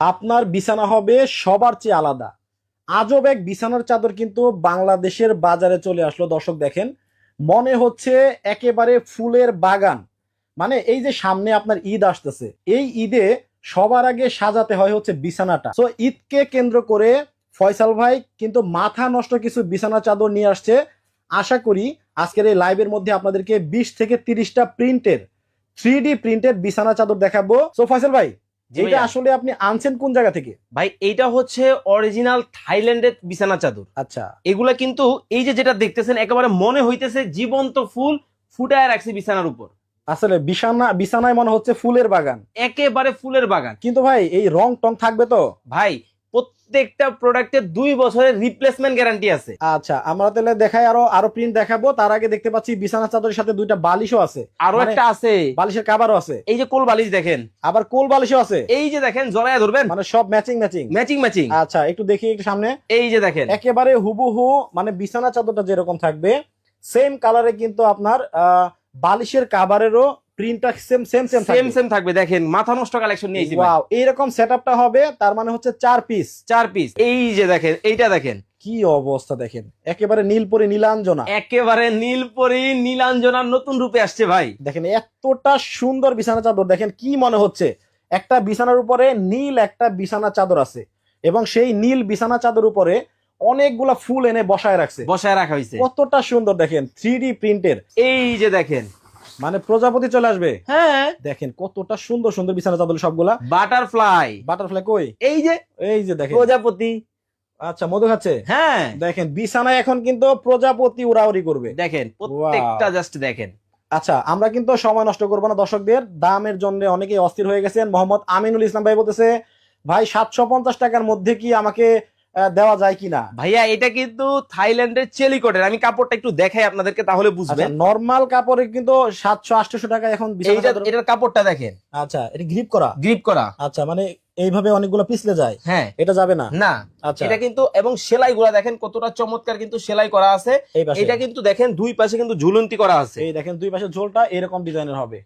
আপনার বিছানা হবে সবার চেয়ে আলাদা। আজব এক বিছানার চাদর কিন্তু বাংলাদেশের বাজারে চলে আসলো। দর্শক দেখেন, মনে হচ্ছে একেবারে ফুলের বাগান। মানে এই যে সামনে আপনার ঈদ আসতেছে, এই ঈদে সবার আগে সাজাতে হয় হচ্ছে বিছানাটা। তো ঈদকে কেন্দ্র করে ফয়সাল ভাই কিন্তু মাথা নষ্ট কিছু বিছানা চাদর নিয়ে আসছে। আশা করি আজকের এই লাইভের মধ্যে আপনাদেরকে বিশ থেকে তিরিশটা প্রিন্টের থ্রি প্রিন্টের বিছানা চাদর দেখাবো। তো ফয়সাল ভাই এটা ভাইয়া। আসলে আপনি আনছেন কোন জায়গা থেকে? ভাই এইটা হচ্ছে অরিজিনাল থাইল্যান্ডের বিছানা চাদর। আচ্ছা। এগুলা কিন্তু এই যে যেটা দেখতেছেন একেবারে মনে হইতেছে জীবন্ত ফুল ফুটায় রাখছে বিছানার উপর। আসলে বিছানা বিছানায় মনে হচ্ছে ফুলের বাগান। একেবারে ফুলের বাগান। কিন্তু ভাই এই রং টং থাকবে তো? ভাই প্রত্যেকটা প্রোডাক্টের দুই বছরের রিপ্লেসমেন্ট গ্যারান্টি আছে। আচ্ছা আমরা তাহলে দেখাই আরও আরও প্রিন্ট দেখাবো। তার আগে দেখতে পাচ্ছি বিছানা চাদরের সাথে দুইটা বালিশও আছে। আরও মানে- একটা আছে। বালিশের কাবারও আছে। এই যে কোল বালিশ দেখেন। আবার কোল বালিশও আছে। এই যে দেখেন জড়ায় ধরবেন। মানে সব ম্যাচিং ম্যাচিং ম্যাচিং ম্যাচিং আচ্ছা একটু দেখি একটু সামনে। এই যে দেখেন। একেবারে হুবহু মানে বিছানা চাদরটা যেরকম থাকবে সেম কালারে কিন্তু আপনার আহ, বালিশের কাবারেরও প্রিন্টটা same same same same same থাকবে। দেখেন মাথা নষ্ট কালেকশন নিয়েছি ভাই। ওয়াও এইরকম সেটআপটা হবে তার মানে হচ্ছে চার পিস চার পিস এই যে দেখেন এইটা দেখেন। কি অবস্থা দেখেন। একেবারে নীলপরি নীলাঞ্জনা। একেবারে নীলপরি নীলাঞ্জনার নতুন রূপে আসছে ভাই। দেখেন এতটা সুন্দর বিছানা চাদর। দেখেন কি মনে হচ্ছে? একটা বিছানার উপরে নীল একটা বিছানা চাদর আছে। এবং সেই নীল বিছানা চাদর উপরে অনেকগুলা ফুল এনে বসায় রাখছে। বসায় রাখা হয়েছে। কতটা সুন্দর দেখেন থ্রি ডি প্রিন্টের এই যে দেখেন মানে প্রজাপতি চলে আসবে। হ্যাঁ। দেখেন কতটা সুন্দর সুন্দর বিছানা চাদর সবগুলা। বাটারফ্লাই। বাটারফ্লাই কই? এই যে। এই যে দেখেন। প্রজাপতি। আচ্ছা মধু খাচ্ছে? হ্যাঁ। দেখেন বিছানায় এখন কিন্তু প্রজাপতি উড়াউড়ি করবে। দেখেন প্রত্যেকটা জাস্ট দেখেন। আচ্ছা আমরা কিন্তু সময় নষ্ট করব না দর্শকদের। দামের জন্য অনেকেই অস্থির হয়ে গেছেন। মোহাম্মদ আমিনুল ইসলাম ভাই বলতেছে ভাই সাতশো পঞ্চাশ টাকার মধ্যে কি আমাকে দেওয়া যায় কিনা? ভাইয়া এটা কিন্তু থাইল্যান্ডের চেলিকটের আমি কাপড়টা একটু দেখাই আপনাদেরকে তাহলে আচ্ছা বুঝবেন নর্মাল কাপড়ে কিন্তু সাতশো আটশো টাকা এখন এটার কাপড়টা দেখেন। আচ্ছা এটা গ্রিপ করা? গ্রিপ করা। আচ্ছা মানে এইভাবে অনেকগুলো পিছলে যায়? হ্যাঁ। এটা যাবে না? না। আচ্ছা। এটা কিন্তু এবং সেলাই গুলা দেখেন কতটা চমৎকার কিন্তু সেলাই করা আছে। এটা কিন্তু দেখেন দুই পাশে কিন্তু ঝুলন্তি করা আছে। এই দেখেন দুই পাশে ঝোলটা এরকম ডিজাইনের হবে।